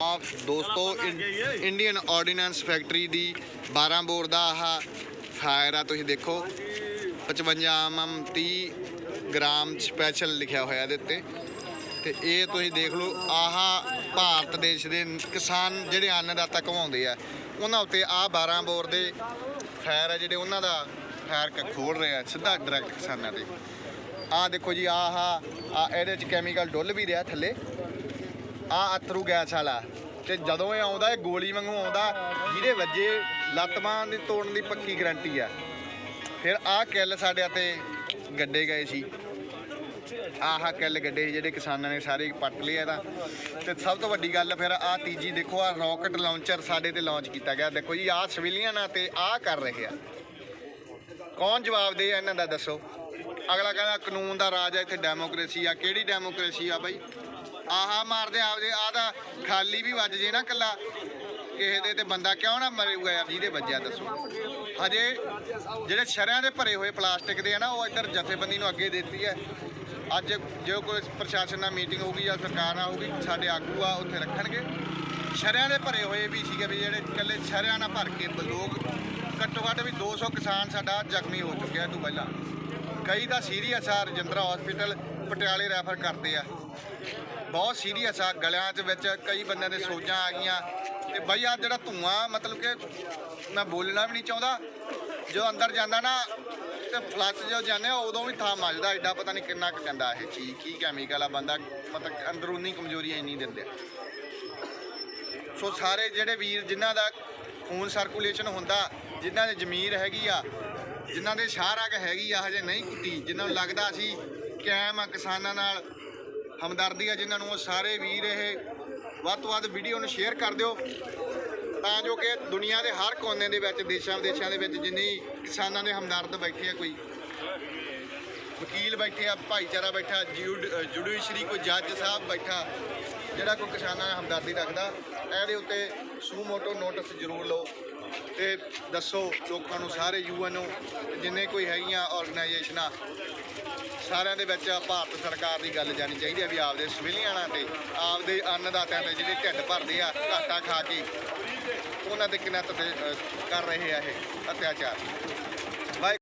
ਆਪ ਦੋਸਤੋ Indian ordnance factory ਦੀ 12 ਬੋਰ ਦਾ ਆਹ ਫਾਇਰ ਆ ਤੁਸੀਂ ਦੇਖੋ। 55 mm 30 ਗ੍ਰਾਮ ਸਪੈਸ਼ਲ ਲਿਖਿਆ ਹੋਇਆ ਇਹਦੇ ਉੱਤੇ। ਤੇ ਇਹ ਤੁਸੀਂ ਦੇਖ ਲਓ ਆਹ ਭਾਰਤ ਦੇਸ਼ ਦੇ ਕਿਸਾਨ ਜਿਹੜੇ ਅੰਨਦਾਤਾ ਕਮਾਉਂਦੇ ਆ ਉਹਨਾਂ ਉੱਤੇ ਆਹ 12 ਬੋਰ ਦੇ ਫਾਇਰ ਆ ਜਿਹੜੇ ਉਹਨਾਂ ਦਾ ਫਾਇਰ ਕ ਖੋਲ ਰਿਹਾ ਸਿੱਧਾ ਡਾਇਰੈਕਟ ਕਿਸਾਨਾਂ ਤੇ। ਆਹ ਦੇਖੋ ਜੀ ਆਹ ਆ ਇਹਦੇ ਚ ਕੈਮੀਕਲ ਡੁੱਲ ਵੀ ਰਿਹਾ ਥੱਲੇ। ਆ ਅਤਰੂ ਗੈਸ ਵਾਲਾ। ਤੇ ਜਦੋਂ ਇਹ ਆਉਂਦਾ, ਇਹ ਗੋਲੀ ਵਾਂਗੂ ਆਉਂਦਾ, ਜਿਹਦੇ ਵੱਜੇ ਲੱਤ ਬਾਂਹ ਦੀ ਤੋੜਨ ਦੀ ਪੱਕੀ ਗਰੰਟੀ ਆ। ਫਿਰ ਆਹ ਕਿੱਲ ਸਾਡੇ ਤੇ ਗੱਡੇ ਗਏ ਸੀ। ਆਹ ਕਿੱਲ ਗੱਡੇ ਸੀ ਜਿਹੜੇ ਕਿਸਾਨਾਂ ਨੇ ਸਾਰੇ ਪੱਟ ਲਏ ਇਹਦਾ। ਤੇ ਸਭ ਤੋਂ ਵੱਡੀ ਗੱਲ ਫਿਰ ਆਹ ਤੀਜੀ ਦੇਖੋ, ਆ ਰਾਕਟ ਲਾਂਚਰ ਸਾਡੇ ਤੇ ਲਾਂਚ ਕੀਤਾ ਗਿਆ। ਦੇਖੋ ਜੀ, ਆਹ ਸਿਵਿਲੀਅਨ ਆ ਤੇ ਆਹ ਕਰ ਰਹੇ ਆ। ਕੌਣ ਜਵਾਬ ਦੇ ਇਹਨਾਂ ਦਾ, ਦੱਸੋ। ਅਗਲਾ ਕਹਿੰਦਾ ਕਾਨੂੰਨ ਦਾ ਰਾਜ ਹੈ ਇੱਥੇ ਡੈਮੋਕ੍ਰੇਸੀ ਆ। ਕਿਹੜੀ ਡੈਮੋਕ੍ਰੇਸੀ ਆ ਬਾਈ? ਆਹਾ ਮਾਰਦੇ ਆਪਦੇ ਆ ਤਾਂ ਖਾਲੀ ਵੀ ਵੱਜ ਜੇ ਨਾ ਕੱਲਾ ਕਿਸੇ ਦੇ ਤੇ ਬੰਦਾ ਕਿਉਂ ਨਾ ਮਰੂਗਾ ਯਾਰ, ਜਿਹਦੇ ਵੱਜਿਆ ਦੱਸੋ। ਹਜੇ ਜਿਹੜੇ ਸ਼ਰਿਆਂ ਦੇ ਭਰੇ ਹੋਏ ਪਲਾਸਟਿਕ ਦੇ ਆ ਨਾ, ਉਹ ਇੱਧਰ ਜਥੇਬੰਦੀ ਨੂੰ ਅੱਗੇ ਦਿੱਤੀ ਹੈ। ਅੱਜ ਜੋ ਕੋਈ ਪ੍ਰਸ਼ਾਸਨ ਨਾਲ ਮੀਟਿੰਗ ਹੋਊਗੀ ਜਾਂ ਸਰਕਾਰ ਨਾਲ ਹੋਊਗੀ, ਸਾਡੇ ਆਗੂ ਆ, ਉੱਥੇ ਰੱਖਣਗੇ। ਸ਼ਰਿਆਂ ਦੇ ਭਰੇ ਹੋਏ ਵੀ ਸੀਗੇ ਵੀ ਜਿਹੜੇ ਇਕੱਲੇ ਸ਼ਰਿਆਂ ਨਾਲ ਭਰ ਕੇ ਲੋਕ ਘੱਟੋ ਘੱਟ ਵੀ 200 ਕਿਸਾਨ ਸਾਡਾ ਜ਼ਖਮੀ ਹੋ ਚੁੱਕਿਆ ਇਹ ਤੋਂ ਪਹਿਲਾਂ। ਕਈ ਤਾਂ ਸੀਰੀਅਸ ਆ, ਰਜਿੰਦਰਾ ਹਸਪੀਟਲ ਪਟਿਆਲੇ ਰੈਫਰ ਕਰਦੇ ਆ। ਬਹੁਤ ਸੀਰੀਅਸ ਆ, ਗਲਿਆਂ 'ਚ ਵਿੱਚ ਕਈ ਬੰਦਿਆਂ ਦੇ ਸੋਜਾਂ ਆ ਗਈਆਂ। ਤੇ ਬਈ ਆ ਜਿਹੜਾ ਧੂਆਂ, ਮਤਲਬ ਕਿ ਮੈਂ ਬੋਲਣਾ ਵੀ ਨਹੀਂ ਚਾਹੁੰਦਾ। ਜਦੋਂ ਅੰਦਰ ਜਾਂਦਾ ਨਾ, ਤੇ ਫਲੱਸ਼ ਜਦੋਂ ਜਾਂਦੇ ਆ, ਉਦੋਂ ਵੀ ਥਾਂ ਮੱਜਦਾ ਐਡਾ ਪਤਾ ਨਹੀਂ ਕਿੰਨਾ ਕੁ ਗੰਦਾ ਇਹ ਚੀਜ਼, ਕੀ ਕੈਮੀਕਲ ਆ ਬੰਦਾ, ਮਤਲਬ ਅੰਦਰੂਨੀ ਕਮਜ਼ੋਰੀ ਇੰਨੀ ਦਿੰਦੇ ਸੋ ਸਾਰੇ ਜਿਹੜੇ ਵੀਰ, ਜਿਨ੍ਹਾਂ ਦਾ ਖੂਨ ਸਰਕੂਲੇਸ਼ਨ ਹੁੰਦਾ, ਜਿਨ੍ਹਾਂ ਦੀ ਜ਼ਮੀਰ ਹੈਗੀ ਆ, ਜਿਨ੍ਹਾਂ ਦੇ ਸ਼ਾਹਰਾਗ ਹੈਗੀ ਆ, ਹਜੇ ਨਹੀਂ ਕੀਤੀ ਜਿਨ੍ਹਾਂ ਨੂੰ ਲੱਗਦਾ ਸੀ ਕਾਇਮ ਆ ਕਿਸਾਨਾਂ ਨਾਲ, ਹਮਦਰਦੀ ਆ ਜਿਨ੍ਹਾਂ ਨੂੰ ਉਹ ਸਾਰੇ ਵੀਰ ਇਹ ਵੱਧ ਤੋਂ ਵੱਧ ਵੀਡੀਓ ਨੂੰ ਸ਼ੇਅਰ ਕਰ ਦਿਓ। ਤਾਂ ਜੋ ਕਿ ਦੁਨੀਆ ਦੇ ਹਰ ਕੋਨੇ ਦੇ ਵਿੱਚ ਦੇਸ਼ਾਂ ਵਿਦੇਸ਼ਾਂ ਦੇ ਵਿੱਚ ਜਿੰਨੀ ਕਿਸਾਨਾਂ ਦੇ ਹਮਦਰਦ ਬੈਠੇ ਆ ਕੋਈ। ਵਕੀਲ ਬੈਠੇ ਆ, ਭਾਈਚਾਰਾ ਬੈਠਾ ਜੁਡੀਸ਼ਰੀ ਕੋਈ ਜੱਜ ਸਾਹਿਬ ਬੈਠਾ, ਜਿਹੜਾ ਕੋਈ ਕਿਸਾਨਾਂ ਨਾਲ ਹਮਦਰਦੀ ਰੱਖਦਾ, ਇਹਦੇ ਉੱਤੇ ਸੂ ਮੋਟੋ ਨੋਟਿਸ ਜ਼ਰੂਰ ਲਓ ਤੇ ਦੱਸੋ ਲੋਕਾਂ ਨੂੰ, ਸਾਰੇ ਯੂਐਨ ਨੂੰ ਤੇ ਜਿੰਨੇ ਕੋਈ ਹੈਗੀਆਂ ਆਰਗੇਨਾਈਜੇਸ਼ਨਾਂ ਸਾਰਿਆਂ ਦੇ ਵਿੱਚ ਭਾਰਤ ਸਰਕਾਰ ਦੀ ਗੱਲ ਜਾਣੀ ਚਾਹੀਦੀ ਹੈ ਵੀ ਆਪਦੇ ਸਿਵਿਲੀਅਨਾਂ ਤੇ, ਆਪਦੇ ਅੰਨਦਾਤਿਆਂ ਤੇ ਜਿਹੜੇ ਢਿੱਡ ਭਰਦੇ ਆ, ਘਾਟਾ ਖਾ ਕੇ, ਉਹਨਾਂ ਦੇ ਕਿੰਨਾ ਤੇ ਕਰ ਰਹੇ ਆ ਇਹ ਅਤਿਆਚਾਰ। ਵਾਹਿ